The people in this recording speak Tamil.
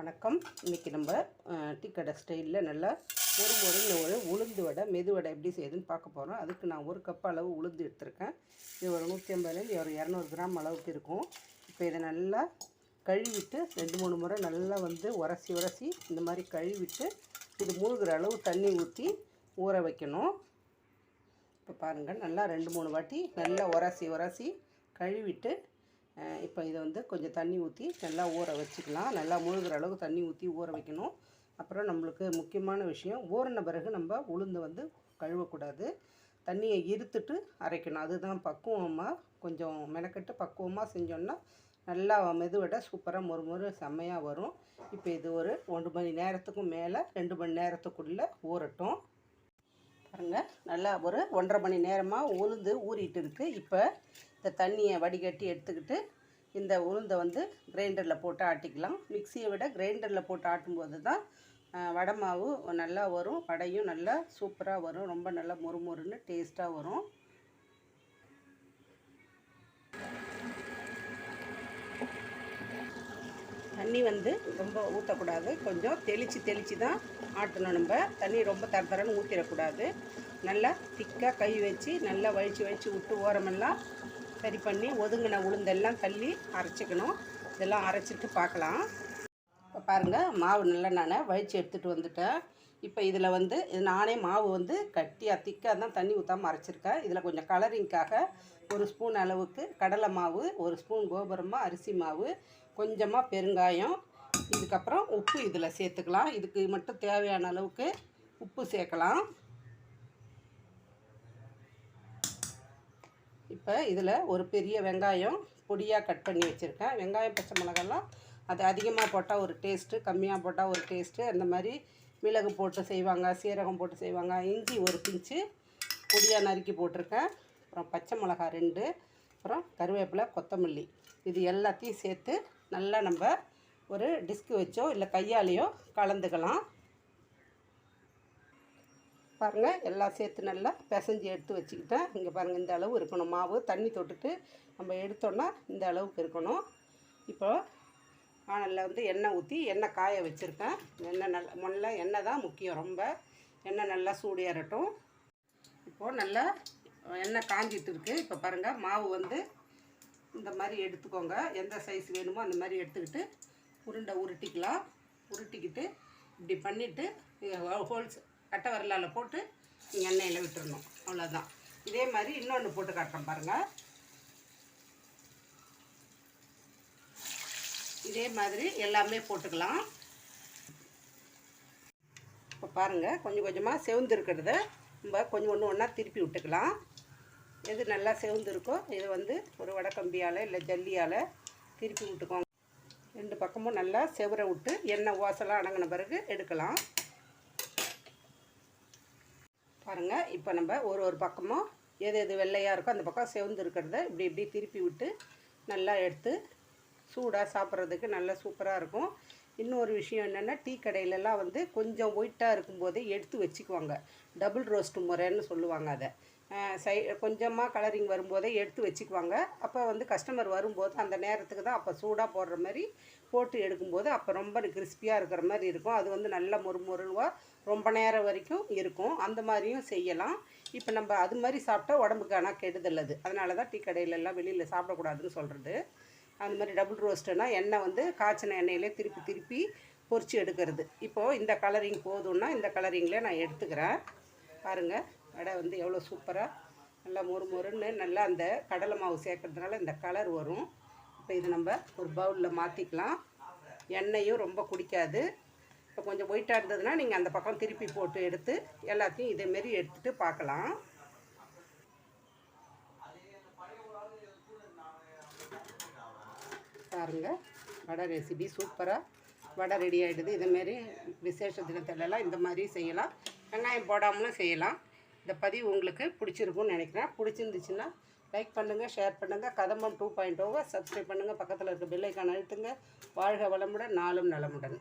வணக்கம். இன்றைக்கி நம்ம டீக்கடை ஸ்டைலில் நல்லா ஒரு முறையில் ஒரு உளுந்து வடை மெது வடை எப்படி செய்யுதுன்னு பார்க்க போகிறோம் அதுக்கு நான் ஒரு கப் அளவு உளுந்து எடுத்திருக்கேன். இது ஒரு நூற்றி ஐம்பதுலேருந்து ஒரு இரநூறு கிராம் அளவுக்கு இருக்கும். இப்போ இதை நல்லா கழுவிட்டு ரெண்டு மூணு முறை நல்லா வந்து உரசி உரசி இந்த மாதிரி கழுவிட்டு இது மூழ்கிற அளவு தண்ணி ஊற்றி ஊற வைக்கணும். இப்போ பாருங்கள் நல்லா ரெண்டு மூணு வாட்டி நல்லா உரசி உரசி கழுவிட்டு இப்போ இதை வந்து கொஞ்சம் தண்ணி ஊற்றி நல்லா ஊற வச்சுக்கலாம். நல்லா முழுகிற அளவுக்கு தண்ணி ஊற்றி ஊற வைக்கணும். அப்புறம் நம்மளுக்கு முக்கியமான விஷயம் ஊறின பிறகு நம்ம உளுந்து வந்து கழுவக்கூடாது. தண்ணியை இருத்துட்டு அரைக்கணும். அதுதான் பக்குவமாக கொஞ்சம் மெனக்கெட்டு பக்குவமாக செஞ்சோன்னா நல்லா மெதுவடை சூப்பராக மொறு மொறு செம்மையாக வரும். இப்போ இது ஒரு ஒன்று மணி நேரத்துக்கும் மேலே ரெண்டு மணி நேரத்துக்குள்ளே ஊறட்டும். பாருங்கள் நல்லா ஒரு ஒன்றரை மணி நேரமாக உளுந்து ஊறிட்டு இருக்குது இப்போ இந்த தண்ணியை வடிகட்டி எடுத்துக்கிட்டு இந்த உளுந்தை வந்து கிரைண்டரில் போட்டு ஆட்டிக்கலாம். மிக்சியை விட கிரைண்டரில் போட்டு ஆட்டும்போது தான் வடை மாவு நல்லா வரும். வடையும் நல்லா சூப்பராக வரும். ரொம்ப நல்லா மொறு மொறுன்னு டேஸ்ட்டாக வரும். தண்ணி வந்து ரொம்ப ஊற்றக்கூடாது கொஞ்சம் தெளித்து தெளித்து தான் ஆட்டணும் நம்ம. தண்ணி ரொம்ப தர ஊற்றிடக்கூடாது நல்லா திக்காக கை வச்சு நல்லா வழித்து வழித்து விட்டு ஓரமெல்லாம் சரி பண்ணி ஒதுங்கின உளுந்தெல்லாம் தள்ளி அரைச்சிக்கணும். இதெல்லாம் அரைச்சிட்டு பார்க்கலாம். இப்போ பாருங்கள் மாவு நல்லா நான் வழித்து எடுத்துகிட்டு வந்துட்டேன். இப்போ இதில் வந்து இது நானே மாவு வந்து கட்டியாக திக்காக தான் தண்ணி ஊற்றாமல் அரைச்சிருக்கேன். இதில் கொஞ்சம் கலரிங்க்காக ஒரு ஸ்பூன் அளவுக்கு கடலை மாவு ஒரு ஸ்பூன் கோபுரமாக அரிசி மாவு கொஞ்சமாக பெருங்காயம் இதுக்கப்புறம் உப்பு இதில் சேர்த்துக்கலாம். இதுக்கு மட்டும் தேவையான அளவுக்கு உப்பு சேர்க்கலாம். இப்போ இதில் ஒரு பெரிய வெங்காயம் பொடியாக கட் பண்ணி வச்சுருக்கேன். வெங்காயம் பச்சை மிளகாலாம் அது அதிகமாக போட்டால் ஒரு டேஸ்ட்டு கம்மியாக போட்டால் ஒரு டேஸ்ட்டு அந்த மாதிரி மிளகு போட்டு செய்வாங்க சீரகம் போட்டு செய்வாங்க. இஞ்சி ஒரு பிஞ்சு பொடியாக நறுக்கி போட்டிருக்கேன். அப்புறம் பச்சை மிளகா ரெண்டு அப்புறம் கருவேப்பிலை கொத்தமல்லி. இது எல்லாத்தையும் சேர்த்து நல்லா நம்ம ஒரு டிஸ்க்கு வச்சோ இல்லை கையாலேயோ கலந்துக்கலாம். பாருங்கள் எல்லாம் சேர்த்து நல்லா பிசைஞ்சு எடுத்து வச்சுக்கிட்டேன். இங்கே பாருங்கள் இந்த அளவு இருக்கணும். மாவு தண்ணி தொட்டுட்டு நம்ம எடுத்தோன்னா இந்த அளவுக்கு இருக்கணும். இப்போ வானலில் வந்து எண்ணெய் ஊற்றி எண்ணெய் காய வச்சுருக்கேன். எண்ணெய் நல்லா முதல்ல எண்ணெய் தான் முக்கியம் ரொம்ப. எண்ணெய் நல்லா சூடு ஏறட்டும். இப்போது நல்லா எண்ணெய் காஞ்சிட்டு இருக்கு. இப்போ பாருங்கள் மாவு வந்து இந்த மாதிரி எடுத்துக்கோங்க. எந்த சைஸ் வேணுமோ அந்த மாதிரி எடுத்துக்கிட்டு உருண்டை உருட்டிக்கலாம். உருட்டிக்கிட்டு இப்படி பண்ணிவிட்டு ஹோல்ஸ் கட்டை வரலால் போட்டு எண்ணெயில் விட்டுறணும். அவ்வளோதான் இதே மாதிரி இன்னொன்று போட்டு காட்டுறேன் பாருங்கள் இதே மாதிரி எல்லாமே போட்டுக்கலாம். இப்போ பாருங்கள் கொஞ்சம் கொஞ்சமாக செவந்து இருக்கிறத நம்ம கொஞ்சம் ஒன்று ஒன்றா திருப்பி விட்டுக்கலாம். எது நல்லா செவந்து இருக்கோ இது வந்து ஒரு வடக்கம்பியால் இல்லை ஜல்லியால் திருப்பி விட்டுக்கோங்க. ரெண்டு பக்கமும் நல்லா செவரை விட்டு எண்ணெய் ஓசலாம் அடங்கின பிறகு எடுக்கலாம். பாருங்கள் இப்போ நம்ம ஒரு ஒரு பக்கமும் எது எது வெள்ளையாக இருக்கோ அந்த பக்கம் செவந்து இருக்கிறத இப்படி இப்படி திருப்பி விட்டு நல்லா எடுத்து சூடாக சாப்பிட்றதுக்கு நல்லா சூப்பராக இருக்கும். இன்னொரு விஷயம் என்னென்னா டீ கடையிலலாம் வந்து கொஞ்சம் ஒயிட்டாக இருக்கும்போதே எடுத்து வச்சுக்குவாங்க. டபுள் ரோஸ்ட் முறைன்னு சொல்லுவாங்க அதை. சை கொஞ்சமாக கலரிங் வரும்போதே எடுத்து வச்சுக்குவாங்க. அப்போ வந்து கஸ்டமர் வரும்போது அந்த நேரத்துக்கு தான் அப்போ சூடாக போடுற மாதிரி போட்டு எடுக்கும்போது அப்போ ரொம்ப கிறிஸ்பியாக இருக்கிற மாதிரி இருக்கும். அது வந்து நல்ல மொறுமொருவாக ரொம்ப நேரம் வரைக்கும் இருக்கும். அந்த மாதிரியும் செய்யலாம். இப்போ நம்ம அது மாதிரி சாப்பிட்டா உடம்புக்கு ஆனால் கெடுதல் அது. அதனால தான் டீ கடையிலெல்லாம் வெளியில் சாப்பிடக்கூடாதுன்னு சொல்கிறது அந்த மாதிரி டபுள் ரோஸ்ட்டுனா எண்ணெய் வந்து காய்ச்சின எண்ணெயிலே திருப்பி திருப்பி பொறிச்சு எடுக்கிறது. இப்போது இந்த கலரிங் போதும்னா இந்த கலரிங்லேயே நான் எடுத்துக்கிறேன். பாருங்கள் வடை வந்து எவ்வளோ சூப்பராக நல்லா மொறு மொறுன்னு நல்லா அந்த கடலை மாவு சேர்க்கறதுனால இந்த கலர் வரும். இப்போ இது நம்ம ஒரு பவுலில் மாற்றிக்கலாம் எண்ணெயும் ரொம்ப குடிக்காது. இப்போ கொஞ்சம் ஒயிட்டாக இருந்ததுன்னா நீங்கள் அந்த பக்கம் திருப்பி போட்டு எடுத்து எல்லாத்தையும் இதேமாரி எடுத்துகிட்டு பார்க்கலாம். பாருங்கள் வடை ரெசிபி சூப்பராக வடை ரெடி ஆகிடுது இதுமாரி விசேஷ தினத்திலலாம் இந்த மாதிரி செய்யலாம். வெங்காயம் போடாமலும் செய்யலாம். இந்த பதிவு உங்களுக்கு பிடிச்சிருக்கும்னு நினைக்கிறேன். பிடிச்சிருந்துச்சுன்னா லைக் பண்ணுங்கள் ஷேர் பண்ணுங்கள் கதம்பம் டூ பாயிண்ட் ஓவை சப்ஸ்கிரைப் பண்ணுங்கள் பக்கத்தில் இருக்க பெல் அழுத்துங்க. வாழ்க வளமுடன் நாளும் நலமுடன்.